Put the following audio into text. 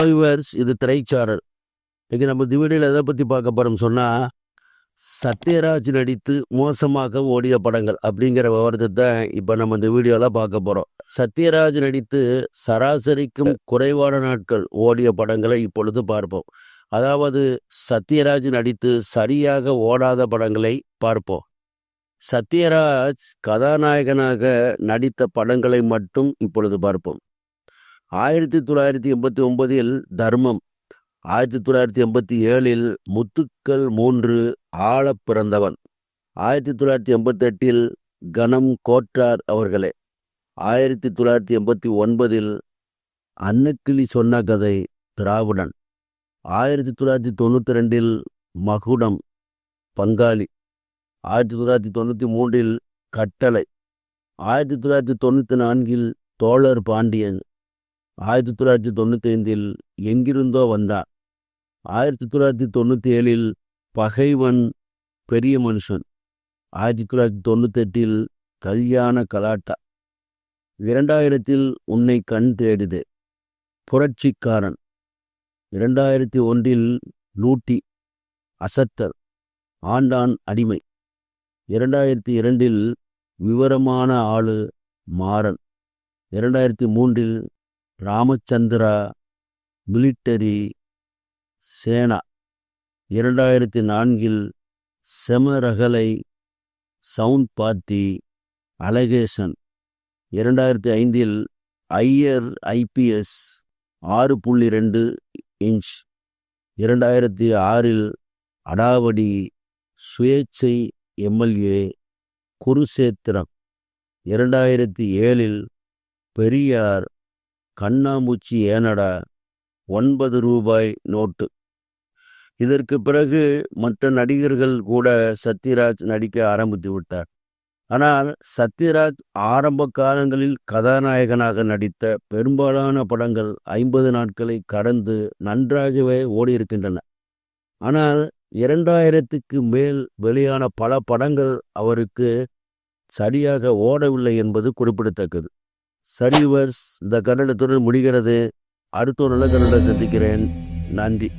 Hello yours இது திரைச்சாரல். இன்றைக்கி நம்ம இந்த வீடியோவில் எதை பற்றி பார்க்க போகிறோம் சொன்னால் சத்யராஜ் நடித்து மோசமாக ஓடிய படங்கள் அப்படிங்கிற விவரத்தை தான் இப்போ நம்ம இந்த வீடியோவில் பார்க்க போகிறோம் சத்யராஜ் நடித்து சராசரிக்கும் குறைவான நாட்கள் ஓடிய படங்களை இப்பொழுது பார்ப்போம். அதாவது சத்யராஜ் நடித்து சரியாக ஓடாத படங்களை பார்ப்போம். சத்யராஜ் கதாநாயகனாக நடித்த படங்களை மட்டும் இப்பொழுது பார்ப்போம். ஆயிரத்தி தொள்ளாயிரத்தி எண்பத்தி ஒன்பதில் தர்மம் ஆயிரத்தி தொள்ளாயிரத்தி எண்பத்தி ஏழில் முத்துக்கள் மூன்று ஆழப் பிறந்தவன் ஆயிரத்தி தொள்ளாயிரத்தி எண்பத்தெட்டில் கணம் கோட்டார் அவர்களே ஆயிரத்தி தொள்ளாயிரத்தி எண்பத்தி ஒன்பதில் அன்னக்கிளி சொன்ன கதை திராவிடன் ஆயிரத்தி தொள்ளாயிரத்தி தொண்ணூற்றி ரெண்டில் மகுடம் பங்காளி ஆயிரத்தி தொள்ளாயிரத்தி தொண்ணூற்றி மூன்றில் கட்டளை ஆயிரத்தி தொள்ளாயிரத்தி தொண்ணூற்றி நான்கில் தோழர் பாண்டியன் ஆயிரத்தி தொள்ளாயிரத்தி தொண்ணூற்றி ஐந்தில் எங்கிருந்தோ வந்தார். ஆயிரத்தி தொள்ளாயிரத்தி தொண்ணூற்றி ஏழில் பகைவன் பெரிய மனுஷன். ஆயிரத்தி தொள்ளாயிரத்தி தொண்ணூத்தெட்டில் கல்யாண கலாட்டா. இரண்டாயிரத்தில் உன்னை கண் தேடுது. புரட்சிக்காரன். இரண்டாயிரத்தி ஒன்றில் லூட்டி. அசத்தர். ஆண்டான் அடிமை. இரண்டாயிரத்தி இரண்டில் விவரமான ஆளு மாறன். இரண்டாயிரத்தி மூன்றில் ராமச்சந்திரா மிலிட்டரி சேனா இரண்டாயிரத்தி நான்கில் செமரகலை சவுண்ட் பார்ட்டி அலகேசன் இரண்டாயிரத்தி ஐந்தில் ஐயர் ஐபிஎஸ் ஆறு புள்ளி ரெண்டு இன்ச் இரண்டாயிரத்தி ஆறில் அடாவடி சுயேச்சை எம்எல்ஏ குருசேத்திரம் இரண்டாயிரத்தி ஏழில் பெரியார் கண்ணாமூச்சி ஏனடா? ஒன்பது ரூபாய் நோட்டு. இதற்கு பிறகு மற்ற நடிகர்கள் கூட சத்யராஜ் நடிக்க ஆரம்பித்து விட்டார். ஆனால் சத்யராஜ் ஆரம்ப காலங்களில் கதாநாயகனாக நடித்த பெரும்பாலான படங்கள் ஐம்பது நாட்களை கடந்து நன்றாகவே ஓடியிருக்கின்றன. ஆனால் இரண்டாயிரத்துக்கு மேல் வெளியான பல படங்கள் அவருக்கு சரியாக ஓடவில்லை என்பது குறிப்பிடத்தக்கது. சரிவர்ஸ் இந்த கன்னடத்துடன் முடிகிறது. அடுத்த ஒரு நல்ல கன்னட சந்திக்கிறேன். நன்றி.